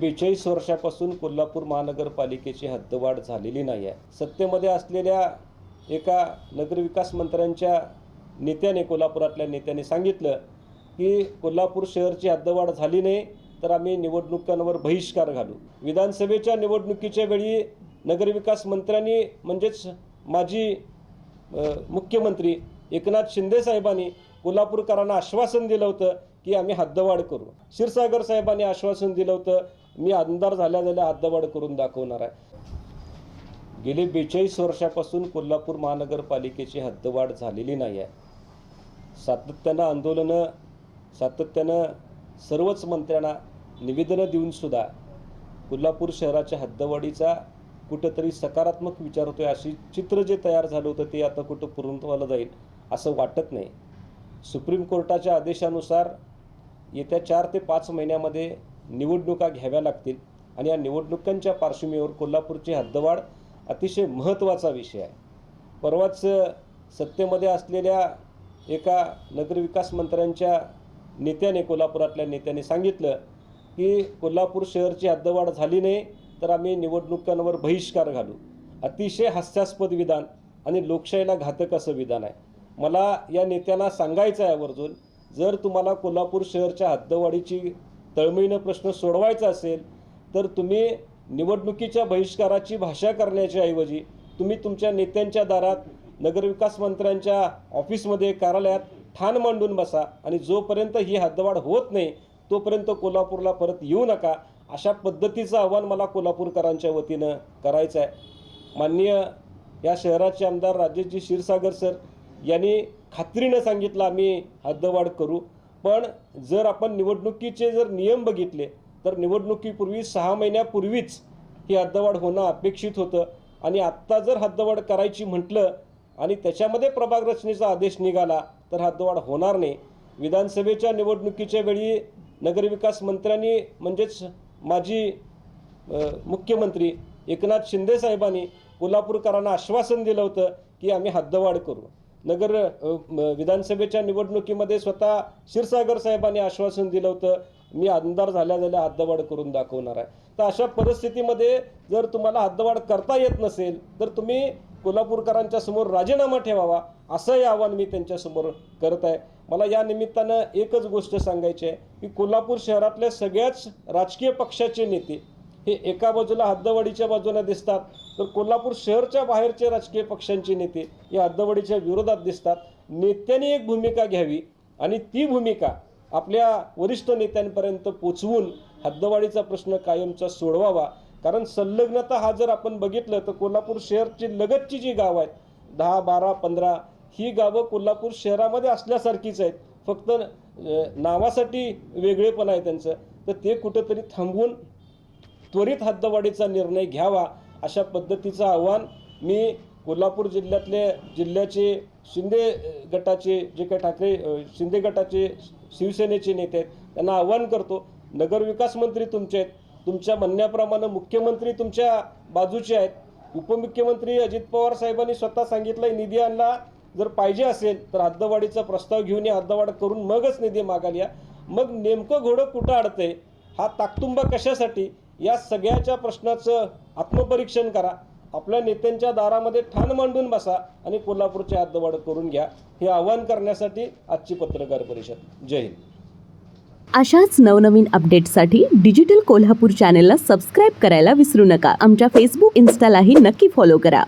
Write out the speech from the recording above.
बेचाळीस वर्षापासून कोल्हापूर महानगरपालिकेची हद्दवाढ झालेली नाही आहे. सत्तेमध्ये असलेल्या एका नगरविकास मंत्र्यांच्या नेत्याने कोल्हापुरातल्या नेत्याने सांगितलं की कोल्हापूर शहरची हद्दवाढ झाली नाही तर आम्ही निवडणुकांवर बहिष्कार घालू. विधानसभेच्या निवडणुकीच्या वेळी नगरविकास मंत्र्यांनी म्हणजेच माजी मुख्यमंत्री एकनाथ शिंदे साहेबांनी कोल्हापूरकरांना आश्वासन दिलं होतं की आम्ही हद्दवाढ करू. क्षीरसागर साहेबांनी आश्वासन दिलं होतं मी आमदार झाल्या झाल्या हद्दवाढ करून दाखवणार आहे. गेले बेचाळीस वर्षापासून कोल्हापूर महानगरपालिकेची हद्दवाढ झालेली नाही आहे. सातत्यानं आंदोलनं सातत्यानं सर्वच मंत्र्यांना निवेदनं देऊनसुद्धा कोल्हापूर शहराच्या हद्दवाढीचा कुठंतरी सकारात्मक विचार होतोय अशी चित्र जे तयार झालं होतं ते आता कुठं पूर्णत्वाला जाईल असं वाटत नाही. सुप्रीम कोर्टाच्या आदेशानुसार येत्या चार ते पाच महिन्यामध्ये निवडणुका घ्याव्या लागतील आणि या निवडणुकांच्या पार्श्वभूमीवर कोल्हापूरची हद्दवाढ अतिशय महत्त्वाचा विषय आहे. परवाच सत्तेमध्ये असलेल्या एका नगरविकास मंत्र्यांच्या नेत्याने कोल्हापुरातल्या नेत्याने सांगितलं की कोल्हापूर शहरची हद्दवाढ झाली नाही तर आम्ही निवडणुकांवर बहिष्कार घालू. अतिशय हास्यास्पद विधान आणि लोकशाहीला घातक असं विधान आहे. मला या नेत्यांना सांगायचं आहे आवर्जून जर तुम्हाला कोल्हापूर शहरच्या हद्दवाढीची तळमळीनं प्रश्न सोडवायचा असेल तर तुम्ही निवडणुकीच्या बहिष्काराची भाषा करण्याच्या ऐवजी तुम्ही तुमच्या नेत्यांच्या दारात नगरविकास मंत्र्यांच्या ऑफिसमध्ये कार्यालयात ठाण मांडून बसा आणि जोपर्यंत ही हद्दवाढ होत नाही तोपर्यंत कोल्हापूरला परत येऊ नका. अशा पद्धतीचं आव्हान मला कोल्हापूरकरांच्या वतीनं करायचं आहे. माननीय या शहराचे आमदार राजेशजी क्षीरसागर सर यांनी खात्रीनं सांगितलं आम्ही हद्दवाढ करू. पण जर आपण निवडणुकीचे जर नियम बघितले तर निवडणुकीपूर्वी सहा महिन्यापूर्वीच ही हद्दवाढ होणं अपेक्षित होतं. आणि आत्ता जर हद्दवाढ करायची म्हटलं आणि त्याच्यामध्ये प्रभाग रचनेचा आदेश निघाला तर हद्दवाढ होणार नाही. विधानसभेच्या निवडणुकीच्या वेळी नगरविकास मंत्र्यांनी म्हणजेच माजी मुख्यमंत्री एकनाथ शिंदे साहेबांनी कोल्हापूरकरांना आश्वासन दिलं होतं की आम्ही हद्दवाढ करू. नगर विधानसभेच्या निवडणुकीमध्ये स्वतः क्षीरसागर साहेबांनी आश्वासन दिलं होतं मी आमदार झाल्या झाल्या हद्दवाढ करून दाखवणार आहे. तर अशा परिस्थितीमध्ये जर तुम्हाला हद्दवाढ करता येत नसेल तर तुम्ही कोल्हापूरकरांच्या समोर राजीनामा ठेवावा असंही आव्हान मी त्यांच्यासमोर करत आहे. मला या निमित्तानं एकच गोष्ट सांगायची आहे की कोल्हापूर शहरातल्या सगळ्याच राजकीय पक्षाचे नेते हे एका बाजूला हद्दवाडीच्या बाजूला दिसतात तर कोल्हापूर शहरच्या बाहेरचे राजकीय पक्षांचे नेते या हद्दवाडीच्या विरोधात दिसतात. नेत्यांनी एक भूमिका घ्यावी आणि ती भूमिका आपल्या वरिष्ठ नेत्यांपर्यंत पोचवून हद्दवाडीचा प्रश्न कायमचा सोडवावा. कारण संलग्नता हा जर आपण बघितलं तर कोल्हापूर शहरची लगतची जी गावं आहेत दहा बारा पंधरा ही गावं कोल्हापूर शहरामध्ये असल्यासारखीच आहेत. फक्त नावासाठी वेगळेपण आहे त्यांचं. तर ते कुठंतरी थांबवून त्वरित हद्दवाढीचा निर्णय घ्यावा अशा पद्धतीचं आव्हान मी कोल्हापूर जिल्ह्यातले जिल्ह्याचे शिंदे गटाचे जे काही ठाकरे शिंदे गटाचे शिवसेनेचे नेते आहेत त्यांना आव्हान करतो. नगरविकास मंत्री तुमचे आहेत तुमच्या म्हणण्याप्रमाणे मुख्यमंत्री तुमच्या बाजूचे आहेत. उपमुख्यमंत्री अजित पवार साहेबांनी स्वतः सांगितलं निधी आणला जर पाहिजे असेल तर हद्दवाढीचा प्रस्ताव घेऊन या हद्दवाढ करून मगच निधी मागाल या. मग नेमकं घोडं कुठं अडतंय? हा ताकतुंबा कशासाठी? या सगळ्याच्या प्रश्नाचं आत्मपरीक्षण करा. आपल्या नेत्यांच्या दारामध्ये ठाण मांडून बसा आणि कोल्हापूरची हद्दवाढ करून घ्या. हे आवाहन करण्यासाठी आजची पत्रकार परिषद. जय हिंद. अशाच नवनवीन अपडेट्ससाठी डिजिटल कोल्हापूर चॅनेलला सबस्क्राईब करायला विसरू नका. आमच्या फेसबुक इन्स्टालाही नक्की फॉलो करा.